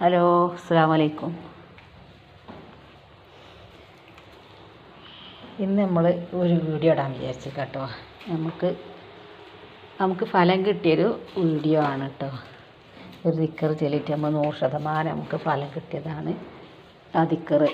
Hello അസ്സാം വലൈക്കും ഇന്ന് നമ്മൾ ഒരു വീഡിയോ ഇടാൻ വിചാരിച്ചു കേട്ടോ നമുക്ക് നമുക്ക് ഫലം കിട്ടിയൊരു വീഡിയോ ആണ് കേട്ടോ ഒരു ദിക്കർ ചെല്ലിട്ട് നമ്മൾ നൂറ് ശതമാനം നമുക്ക് ഫലം കിട്ടിയതാണ് ആ ദിക്കർ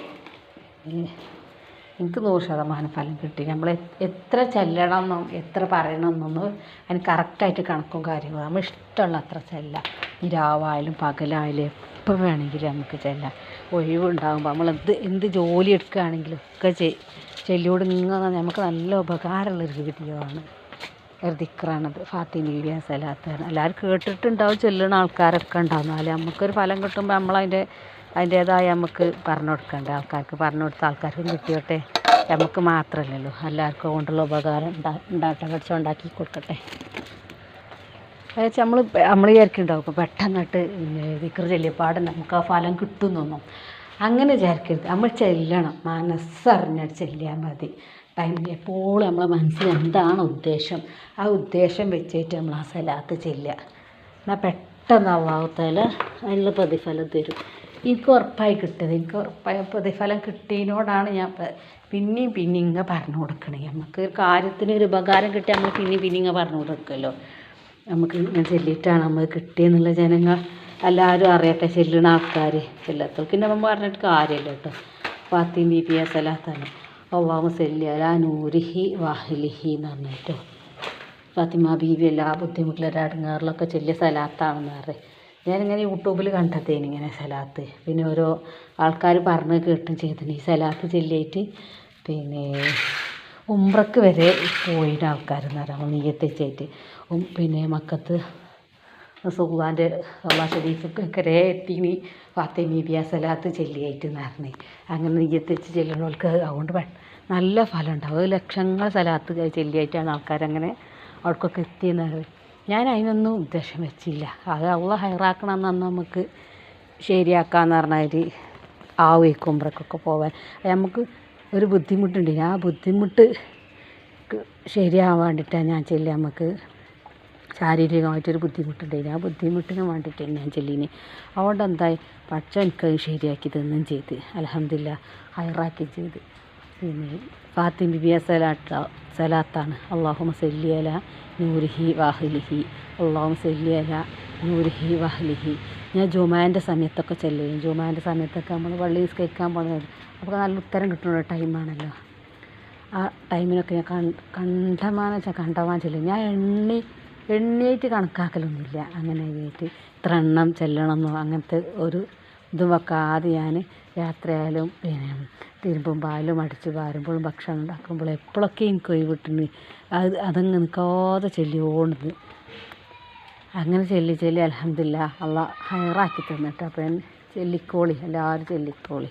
എനിക്ക് നൂറ് ശതമാനം ഫലം കിട്ടി. നമ്മൾ എത്ര ചെല്ലണം എന്നും എത്ര പറയണം എന്നൊന്നും അതിന് കറക്റ്റായിട്ട് കണക്കും കാര്യങ്ങളും നമ്മൾ ഇഷ്ടമുള്ള അത്ര ചെല്ലാം. രാവായാലും പകലായാലും എപ്പോൾ വേണമെങ്കിലും നമുക്ക് ചെല്ലാം. ഒഴിവുണ്ടാകുമ്പോൾ നമ്മൾ എന്ത് എന്ത് ജോലി എടുക്കുകയാണെങ്കിലും ഒക്കെ ചെ ചെല്ലിയോട് നമുക്ക് നല്ല ഉപകാരമുള്ളൊരു വീഡിയോ ആണ് ദിക്റാണത് ഫാത്തി മീഡിയ സലാത്താണ് എല്ലാവരും കേട്ടിട്ടുണ്ടാവും ചെല്ലുന്ന ആൾക്കാരൊക്കെ ഉണ്ടാവും. എന്നാലും നമുക്കൊരു ഫലം കിട്ടുമ്പോൾ നമ്മളതിന്റെ അതിന്റേതായ നമുക്ക് പറഞ്ഞു കൊടുക്കണ്ടേ. ആൾക്കാർക്ക് പറഞ്ഞു കൊടുത്ത ആൾക്കാർക്കും കിട്ടിയോട്ടെ. നമുക്ക് മാത്രമല്ലല്ലോ. എല്ലാവർക്കും കൊണ്ടുള്ള ഉപകാരം ഉണ്ടാ ഉണ്ടാക്കാൻ പഠിച്ചുണ്ടാക്കി കൊടുക്കട്ടെ. അതായത് നമ്മൾ നമ്മൾ വിചാരിക്കുന്നുണ്ടാവും ഇപ്പോൾ പെട്ടെന്നിട്ട് ദിക്ർ ചെല്ലിയപ്പാട് നമുക്ക് ആ ഫലം കിട്ടുന്നൊന്നും അങ്ങനെ വിചാരിക്കരുത്. നമ്മൾ ചെല്ലണം. മനസ്സറിഞ്ഞിട്ട് ചെല്ലിയാൽ മതി. ടൈമിൽ എപ്പോഴും നമ്മളെ മനസ്സിൽ എന്താണ് ഉദ്ദേശം? ആ ഉദ്ദേശം വെച്ചിട്ട് നമ്മൾ ആ സ്ഥലത്ത് ചെല്ലുക. എന്നാൽ പെട്ടെന്ന് അള്ളാഹുത്താല അതിനുള്ള പ്രതിഫലം തരും. എനിക്ക് ഉറപ്പായി കിട്ടിയത് എനിക്ക് ഉറപ്പായ പ്രതിഫലം കിട്ടിയതിനോടാണ് ഞാൻ പിന്നെയും പിന്നെ ഇങ്ങനെ പറഞ്ഞു കൊടുക്കണേ. നമുക്ക് ഒരു കാര്യത്തിന് ഒരു ഉപകാരം കിട്ടിയാൽ നമ്മൾ പിന്നെയും പിന്നെ ഇങ്ങനെ പറഞ്ഞു കൊടുക്കുമല്ലോ നമുക്ക് ഇങ്ങനെ ചെല്ലിയിട്ടാണ് നമ്മൾ കിട്ടിയെന്നുള്ള ജനങ്ങൾ എല്ലാവരും അറിയട്ടെ ചെല്ലുന്ന ആൾക്കാർ ചെല്ലാത്തവർക്ക് നമ്മൾ പറഞ്ഞിട്ട് കാര്യമില്ല കേട്ടോ. ഫാത്തിം ബി പി എസ് അല്ലാത്താണ് ഒവാമ സെല്ലി അല നൂരിഹി വാഹിലിഹി എന്ന് പറഞ്ഞിട്ടോ ഫാത്തിമ ബീവി എല്ലാ ബുദ്ധിമുട്ടിലും അടങ്ങാറിലൊക്കെ ചെല്ലിയ സലാത്താണെന്ന് പറയും ഞാനിങ്ങനെ യൂട്യൂബിൽ കണ്ടതേന് ഇങ്ങനെ സലാത്ത്. പിന്നെ ഓരോ ആൾക്കാർ പറഞ്ഞ് കേട്ടും ചെയ്തിന്. ഈ സലാത്ത് ചെല്ലിയിട്ട് പിന്നെ ഉംറക്ക് വരെ പോയിന് ആൾക്കാരെന്ന് പറയുമ്പോൾ നീയത്തെച്ചായിട്ട് പിന്നെ മക്കത്ത് സുഖാന്റെ ഷരീഫൊക്കെ എത്തിനി. ഫാത്തിമി സലാത്ത് ചെല്ലിയായിട്ട് നിറഞ്ഞ് അങ്ങനെ നീയത്ത് വെച്ച് ചെല്ലുന്നവർക്ക് അതുകൊണ്ട് നല്ല ഫലം ഉണ്ടാവും ലക്ഷങ്ങൾ സലാത്ത് ചെല്ലിയായിട്ടാണ് ആൾക്കാരങ്ങനെ അവർക്കൊക്കെ എത്തിയെന്ന് പറയുന്നത്. ഞാൻ അതിനൊന്നും ഉദ്ദേശം വെച്ചില്ല. അത് അള്ള ഹൈറാക്കണമെന്ന് നമുക്ക് ശരിയാക്കാന്ന് പറഞ്ഞാൽ ആവേക്കും ഉംറക്കൊക്കെ പോവാൻ. നമുക്ക് ഒരു ബുദ്ധിമുട്ടുണ്ട്. ആ ബുദ്ധിമുട്ട് ശരിയാവാൻ വേണ്ടിയിട്ടാണ് ഞാൻ ചെല്ലുക നമുക്ക് ശാരീരികമായിട്ടൊരു ബുദ്ധിമുട്ടുണ്ടായിന് ആ ബുദ്ധിമുട്ടിന് വേണ്ടിയിട്ടാണ് ഞാൻ ചെല്ലിന്. അതുകൊണ്ട് എന്തായി പക്ഷെ എനിക്കത് ശരിയാക്കി തന്നും ചെയ്ത്. അലഹമില്ല ഹൈറാക്കി ചെയ്ത്. പിന്നെ ഫാത്തിം ബിബിയ സലാത്ത സലാത്താണ്. അള്ളാഹുമ സല്ലിയല നൂരിഹി വാഹ്ലിഹി അള്ളാഹുമ സല്ലിയല നൂരിഹി വാഹ്ലിഹി ഞാൻ ജുമാന്റെ സമയത്തൊക്കെ ചെല്ലുകയും ജുമാന്റെ സമയത്തൊക്കെ നമ്മൾ പള്ളി നിസ്കരിക്കാൻ പോകുന്നത് അപ്പോൾ നല്ല ഉത്തരം കിട്ടുന്ന ടൈമാണല്ലോ ആ ടൈമിനൊക്കെ ഞാൻ കണ്ടമാന കണ്ടമാനം ചെല്ലും. ഞാൻ എണ്ണി എണ്ണിയിട്ട് കണക്കാക്കലൊന്നുമില്ല. അങ്ങനെ ആയിട്ട് ഇത്ര എണ്ണം ചെല്ലണമെന്നോ അങ്ങനത്തെ ഒരു ഇതും വെക്കാതെ ഞാൻ യാത്രയായാലും പിന്നെ തിരുമ്പും പാലും അടിച്ച് വാരുമ്പോഴും ഭക്ഷണം ഉണ്ടാക്കുമ്പോഴും എപ്പോഴൊക്കെ എനിക്ക് ഒഴിവിട്ടുണ്ട് അത് അതങ്ങ് നിൽക്കാതെ ചെല്ലിയോണത് അങ്ങനെ ചെല്ലി ചെല്ലി അലഹമില്ല അള്ള ഹയറാക്കി തന്നിട്ട്. അപ്പം ചെല്ലിക്കോളി എല്ലാവരും ചെല്ലിക്കോളി.